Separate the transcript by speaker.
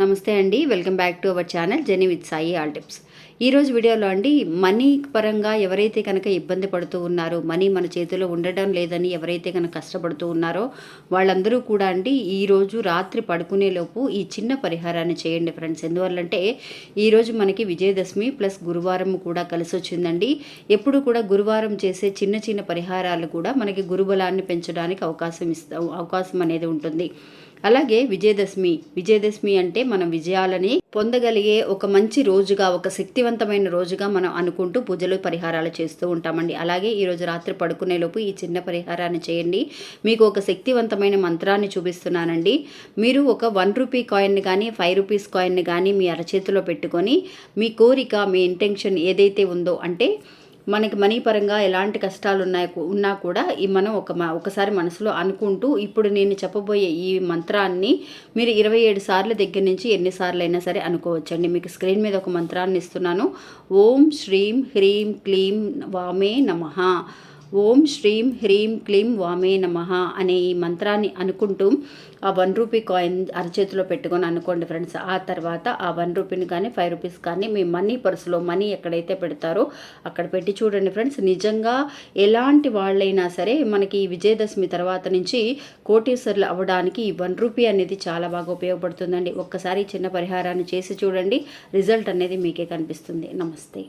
Speaker 1: నమస్తే అండి. Welcome back to our channel genie with Sai all tips. ఈరోజు వీడియోలో అండి మనీ పరంగా ఎవరైతే కనుక ఇబ్బంది పడుతూ ఉన్నారో మనీ మన చేతిలో ఉండడం లేదని ఎవరైతే కనుక కష్టపడుతూ ఉన్నారో వాళ్ళందరూ కూడా అండి ఈరోజు రాత్రి పడుకునేలోపు ఈ చిన్న పరిహారాన్ని చేయండి ఫ్రెండ్స్. ఎందువల్లంటే ఈరోజు మనకి విజయదశమి ప్లస్ గురువారం కూడా కలిసి వచ్చిందండి. ఎప్పుడు కూడా గురువారం చేసే చిన్న చిన్న పరిహారాలు కూడా మనకి గురుబలాన్ని పెంచడానికి అవకాశం ఇస్తా అవకాశం అనేది ఉంటుంది. అలాగే విజయదశమి. విజయదశమి అంటే మనం విజయాలని పొందగలిగే ఒక మంచి రోజుగా ఒక శక్తివంతమైన రోజుగా మనం అనుకుంటూ పూజలు పరిహారాలు చేస్తూ ఉంటామండి. అలాగే ఈరోజు రాత్రి పడుకునేలోపు ఈ చిన్న పరిహారాన్ని చేయండి. మీకు ఒక శక్తివంతమైన మంత్రాన్ని చూపిస్తున్నానండి. మీరు ఒక వన్ రూపీ కాయిన్ని కానీ ఫైవ్ రూపీస్ కాయిన్ని కానీ మీ అరచేతిలో పెట్టుకొని మీ కోరిక మీ ఇంటెన్షన్ ఏదైతే ఉందో అంటే మనకి మనీ పరంగా ఎలాంటి కష్టాలు ఉన్నాయి ఉన్నా కూడా ఈ మనం ఒక ఒకసారి మనసులో అనుకుంటూ ఇప్పుడు నేను చెప్పబోయే ఈ మంత్రాన్ని మీరు ఇరవై ఏడు సార్ల దగ్గర నుంచి ఎన్నిసార్లు అయినా సరే అనుకోవచ్చండి. మీకు స్క్రీన్ మీద ఒక మంత్రాన్ని ఇస్తున్నాను. ఓం శ్రీం హ్రీం క్లీం వామే నమ. ఓం శ్రీం హ్రీం క్లీం వామే నమ అనే ఈ మంత్రాన్ని అనుకుంటూ ఆ వన్ రూపీ కాయిన్ అరచేతిలో పెట్టుకొని అనుకోండి ఫ్రెండ్స్. ఆ తర్వాత ఆ వన్ రూపీని కానీ ఫైవ్ రూపీస్ కానీ మీ మనీ పర్సులో మనీ ఎక్కడైతే పెడతారో అక్కడ పెట్టి చూడండి ఫ్రెండ్స్. నిజంగా ఎలాంటి వాళ్ళైనా సరే మనకి ఈ విజయదశమి తర్వాత నుంచి కోటీశ్వర్లు అవ్వడానికి ఈ వన్ రూపీ అనేది చాలా బాగా ఉపయోగపడుతుందండి. ఒక్కసారి చిన్న పరిహారాన్ని చేసి చూడండి. రిజల్ట్ అనేది మీకే కనిపిస్తుంది. నమస్తే.